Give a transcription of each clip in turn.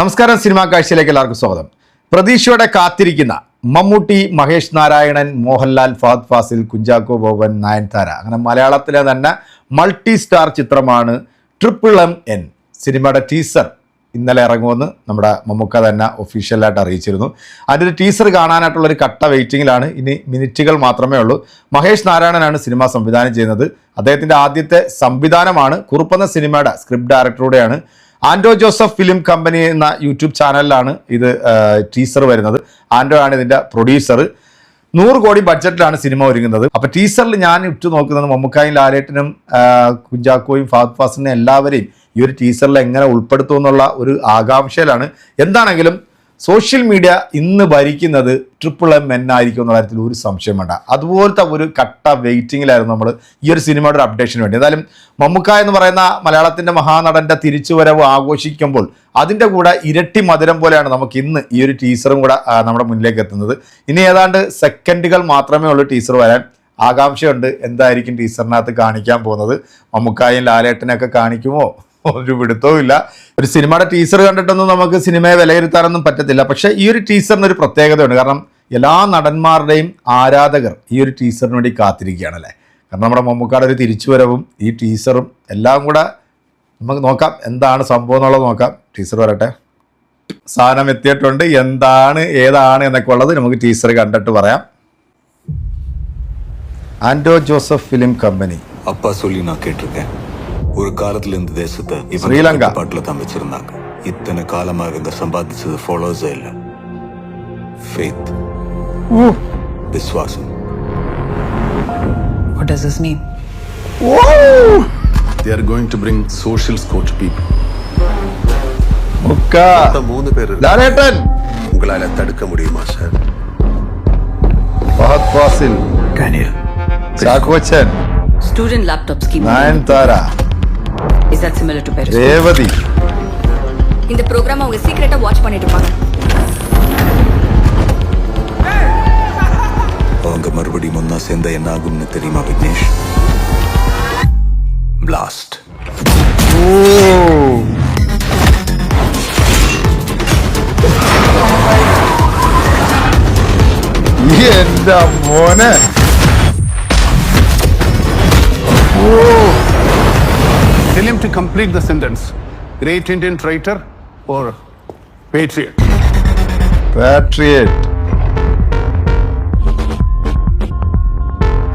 നമസ്കാരം സിനിമാ കാഴ്ചയിലേക്ക് എല്ലാവർക്കും സ്വാഗതം. പ്രതീക്ഷയോടെ കാത്തിരിക്കുന്ന മമ്മൂട്ടി മഹേഷ് നാരായണൻ മോഹൻലാൽ ഫഹദ് ഫാസിൽ കുഞ്ചാക്കോ ബോബൻ നയൻതാര. അങ്ങനെ മലയാളത്തിലെ തന്നെ മൾട്ടി സ്റ്റാർ ചിത്രമാണ് ട്രിപ്പിൾ എം എൻ. സിനിമയുടെ ടീസർ ഇന്നലെ ഇറങ്ങുമെന്ന് നമ്മുടെ മമ്മൂക്ക തന്നെ ഒഫീഷ്യലായിട്ട് അറിയിച്ചിരുന്നു. അതിന്റെ ടീസർ കാണാനായിട്ടുള്ളൊരു കട്ട വെയിറ്റിങ്ങിലാണ്. ഇനി മിനിറ്റുകൾ മാത്രമേ ഉള്ളൂ. മഹേഷ് നാരായണനാണ് സിനിമ സംവിധാനം ചെയ്യുന്നത്. അദ്ദേഹത്തിന്റെ ആദ്യത്തെ സംവിധാനമാണ് കുറുപ്പെന്ന സിനിമയുടെ സ്ക്രിപ്റ്റ് ഡയറക്ടറുടെയാണ്. ആൻഡോ ജോസഫ് ഫിലിം കമ്പനി എന്ന യൂട്യൂബ് ചാനലിലാണ് ഇത് ടീസർ വരുന്നത്. ആൻഡ്രോ ആണ് ഇതിന്റെ പ്രൊഡ്യൂസർ നൂറ് കോടി ബഡ്ജറ്റിലാണ് സിനിമ ഒരുങ്ങുന്നത്. അപ്പോൾ ടീസറിൽ ഞാൻ ഉറ്റു നോക്കുന്നത് മമ്മൂക്കായും ലാലേട്ടനും കുഞ്ചാക്കോയും ഫാദ് ഫാസിനും എല്ലാവരെയും ഈ ഒരു ടീസറിൽ എങ്ങനെ ഉൾപ്പെടുത്തുമെന്നുള്ള ഒരു ആകാംക്ഷയിലാണ്. എന്താണെങ്കിലും സോഷ്യൽ മീഡിയ ഇന്ന് ഭരിക്കുന്നത് ട്രിപ്പിൾ എം എൻ ആയിരിക്കും എന്നുള്ള കാര്യത്തിൽ ഒരു സംശയം വേണ്ട. അതുപോലത്തെ ഒരു കട്ട വെയിറ്റിങ്ങിലായിരുന്നു നമ്മൾ ഈ ഒരു സിനിമയുടെ ഒരു അപ്ഡേഷന് വേണ്ടി. എന്തായാലും മമ്മുക്ക എന്ന് പറയുന്ന മലയാളത്തിന്റെ മഹാനടന്റെ തിരിച്ചുവരവ് ആഘോഷിക്കുമ്പോൾ അതിന്റെ കൂടെ ഇരട്ടി മധുരം പോലെയാണ് നമുക്ക് ഇന്ന് ഈ ഒരു ടീസറും കൂടെ നമ്മുടെ മുന്നിലേക്ക് എത്തുന്നത്. ഇനി ഏതാണ്ട് സെക്കൻഡുകൾ മാത്രമേ ഉള്ളൂ ടീസർ വരാൻ. ആകാംക്ഷയുണ്ട് എന്തായിരിക്കും ടീസറിനകത്ത് കാണിക്കാൻ പോകുന്നത്? മമ്മുക്കായും ലാലേട്ടനൊക്കെ കാണിക്കുമോ? ഒരു പിടുത്തവും ഇല്ല. ഒരു സിനിമയുടെ ടീസർ കണ്ടിട്ടൊന്നും നമുക്ക് സിനിമയെ വിലയിരുത്താനൊന്നും പറ്റത്തില്ല. പക്ഷേ ഈ ഒരു ടീസറിന് ഒരു പ്രത്യേകതയുണ്ട്. കാരണം എല്ലാ നടന്മാരുടെയും ആരാധകർ ഈ ഒരു ടീസറിന് വേണ്ടി കാത്തിരിക്കുകയാണല്ലേ കാരണം നമ്മുടെ മമ്മൂക്കാട് ഒരു തിരിച്ചുവരവും ഈ ടീസറും എല്ലാം കൂടെ നമുക്ക് നോക്കാം. എന്താണ് സംഭവം എന്നുള്ളത് നോക്കാം. ടീസർ വരട്ടെ. സാധനം എത്തിയിട്ടുണ്ട്. എന്താണ് ഏതാണ് എന്നൊക്കെ ഉള്ളത് നമുക്ക് ടീസർ കണ്ടിട്ട് പറയാം. Anto Joseph film company. അപ്പ സുലിനാ കേട്ടിരിക്കേ ஒரு காலத்துல இந்த தேசத்தை ஸ்ரீலங்கா. பாட்டுல தான் வச்சிருந்தாங்க. இத்தனை காலமாக இவங்க சம்பாதிச்சது ஃபாலோஸே இல்ல. ஃபேத் விஸ்வாசம் What does this mean? Whoa! They are going to bring social score to people. மூணு பேர் உங்களால தடுக்க முடியுமா sir Bhagat Fazil. கனியா Chackochan student laptop scheme Nayanthara. Is that similar to Periscope? Revathi இந்த ப்ரோக்ராம் அவங்க சீக்கிரட்டா வாட்ச் பண்ணிட்டு இருப்பாங்க அவங்க மறுபடியும் ஒன்னா சேர்ந்தா என்ன ஆகும்னு தெரியுமா விக்னேஷ் பிளாஸ்ட் എന്റെ മോനെ Tell him to complete the sentence. Great Indian traitor or patriot? Patriot.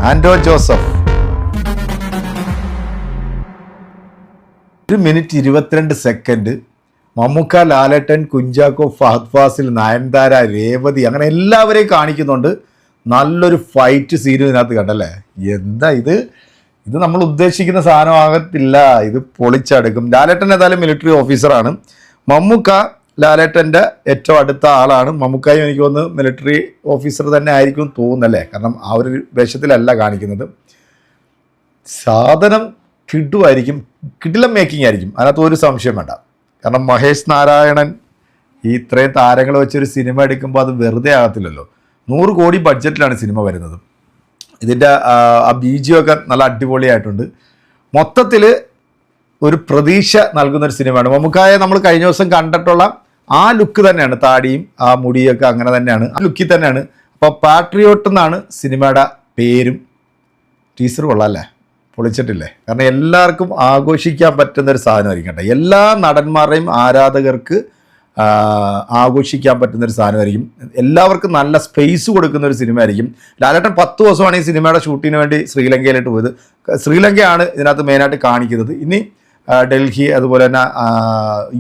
Anto Joseph ഒരു മിനിറ്റ് ഇരുപത്തിരണ്ട് സെക്കൻഡ് മമ്മൂക്ക ലാലട്ടൻ കുഞ്ചാക്കോ ഫഹദ് ഫാസിൽ നയൻതാര രേവതി അങ്ങനെ എല്ലാവരെയും കാണിക്കുന്നുണ്ട് നല്ലൊരു ഫൈറ്റ് സീനും ഇതിനകത്ത് കണ്ടല്ലേ എന്താ ഇത് ഇത് നമ്മൾ ഉദ്ദേശിക്കുന്ന സാധനമാകത്തില്ല ഇത് പൊളിച്ചടുക്കും. ലാലേട്ടൻ ഏതായാലും മിലിറ്ററി ഓഫീസറാണ് മമ്മൂക്ക ലാലേട്ടന്റെ ഏറ്റവും അടുത്ത ആളാണ്. മമ്മൂക്കായും എനിക്ക് തോന്നുന്നു മിലിറ്ററി ഓഫീസർ തന്നെ ആയിരിക്കും തോന്നുന്നല്ലേ? കാരണം ആ ഒരു വേഷത്തിലല്ല കാണിക്കുന്നത്. സാധനം കിട്ടുമായിരിക്കും കിടിലം മേക്കിംഗ് ആയിരിക്കും. അതിനകത്ത് ഒരു സംശയം വേണ്ട. കാരണം മഹേഷ് നാരായണൻ ഈ ഇത്രയും താരങ്ങൾ വെച്ചൊരു സിനിമ എടുക്കുമ്പോൾ അത് വെറുതെ ആകത്തില്ലല്ലോ. നൂറ് കോടി ബഡ്ജറ്റിലാണ് സിനിമ വരുന്നത്. ഇതിന്റെ ആ, ബീജിയൊക്കെ നല്ല അടിപൊളിയായിട്ടുണ്ട്. മൊത്തത്തിൽ ഒരു പ്രതീക്ഷ നൽകുന്ന ഒരു സിനിമയാണ്. മമ്മൂക്കായ നമ്മൾ കഴിഞ്ഞ ദിവസം കണ്ടിട്ടുള്ള ആ ലുക്ക് തന്നെയാണ് താടിയും ആ മുടിയൊക്കെ അങ്ങനെ തന്നെയാണ് ആ ലുക്കിൽ തന്നെയാണ്. അപ്പോൾ പാട്രിയോട്ട് എന്നാണ് സിനിമയുടെ പേരും. ടീച്ചർ കൊള്ളാമല്ലേ പൊളിച്ചിട്ടില്ലേ? കാരണം എല്ലാവർക്കും ആഘോഷിക്കാൻ പറ്റുന്ന ഒരു സാധനമായിരിക്കും കേട്ടോ എല്ലാ നടന്മാരുടെയും ആരാധകർക്ക് ആഘോഷിക്കാൻ പറ്റുന്ന ഒരു സാധനമായിരിക്കും. എല്ലാവർക്കും നല്ല സ്പേസ് കൊടുക്കുന്ന ഒരു സിനിമ ആയിരിക്കും ലാലേട്ടൻ പത്ത് ദിവസമാണ് ഈ സിനിമയുടെ ഷൂട്ടിന് വേണ്ടി ശ്രീലങ്കയിലോട്ട് പോയത്. ശ്രീലങ്കയാണ് ഇതിനകത്ത് മെയിനായിട്ട് കാണിക്കുന്നത്. ഇനി ഡൽഹി അതുപോലെ തന്നെ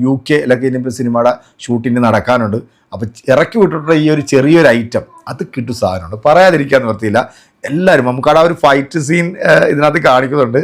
യു കെയിലൊക്കെ ഇനിയിപ്പോൾ സിനിമയുടെ ഷൂട്ടിന് നടക്കാനുണ്ട്. അപ്പോൾ ഇറക്കി വിട്ടിട്ടുള്ള ഈ ഒരു ചെറിയൊരു ഐറ്റം അത് കിട്ടും സാധനമുണ്ട്. പറയാതിരിക്കാൻ നിർത്തിയില്ല എല്ലാവരും നമുക്കവിടെ ഒരു ഫൈറ്റ് സീൻ ഇതിനകത്ത് കാണിക്കുന്നുണ്ട്.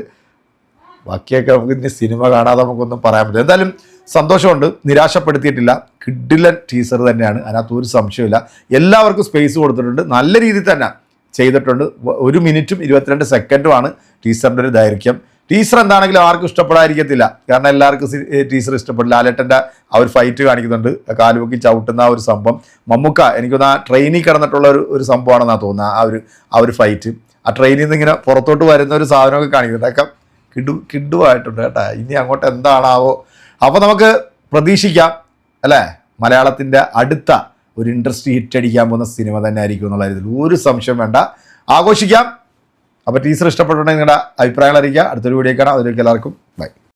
ബാക്കിയൊക്കെ നമുക്ക് ഇനി സിനിമ കാണാതെ നമുക്കൊന്നും പറയാൻ പറ്റില്ല. എന്തായാലും സന്തോഷമുണ്ട്. നിരാശപ്പെടുത്തിയിട്ടില്ല. കിഡിലൻ ടീസർ തന്നെയാണ്. അതിനകത്ത് ഒരു സംശയമില്ല എല്ലാവർക്കും സ്പേസ് കൊടുത്തിട്ടുണ്ട്. നല്ല രീതിയിൽ തന്നെ ചെയ്തിട്ടുണ്ട്. ഒരു മിനിറ്റും ഇരുപത്തിരണ്ട് സെക്കൻഡുമാണ് ടീസറിന്റെ ഒരു ദൈർഘ്യം. ടീസർ എന്താണെങ്കിലും ആർക്കും ഇഷ്ടപ്പെടാതിരിക്കത്തില്ല. കാരണം എല്ലാവർക്കും ടീസർ ഇഷ്ടപ്പെടില്ല. ലാലേട്ടന്റെ ആ ഒരു ഫൈറ്റ് കാണിക്കുന്നുണ്ട്. കാലുപൊക്കി ചവിട്ടുന്ന ആ ഒരു സംഭവം. മമ്മൂക്ക എനിക്കൊന്ന് ആ ട്രെയിനിൽ കിടന്നിട്ടുള്ള ഒരു ഒരു സംഭവമാണെന്നാണ് തോന്നുന്നത് ആ ഒരു ആ ഒരു ഫൈറ്റ് ആ ട്രെയിനിൽ നിന്ന് ഇങ്ങനെ പുറത്തോട്ട് വരുന്ന ഒരു സാധനമൊക്കെ കാണിക്കുന്നുണ്ട്. അതൊക്കെ കിഡു കിഡുവായിട്ടുണ്ട് കേട്ടോ. ഇനി അങ്ങോട്ട് എന്താണാവോ അപ്പോൾ നമുക്ക് പ്രതീക്ഷിക്കാം അല്ലേ? മലയാളത്തിന്റെ അടുത്ത ഒരു ഇൻട്രസ്റ്റ് ഹിറ്റ് അടിക്കാൻ പോകുന്ന സിനിമ തന്നെ ആയിരിക്കും എന്നുള്ള കാര്യത്തിൽ ഒരു സംശയം വേണ്ട. ആഘോഷിക്കാം. അപ്പോൾ ടീച്ചർ ഇഷ്ടപ്പെട്ടുണ്ടെങ്കിൽ നിങ്ങളുടെ അഭിപ്രായങ്ങൾ അറിയിക്കുക. അടുത്തൊരു വീഡിയോ കാണാം. അതിലേക്ക് എല്ലാവർക്കും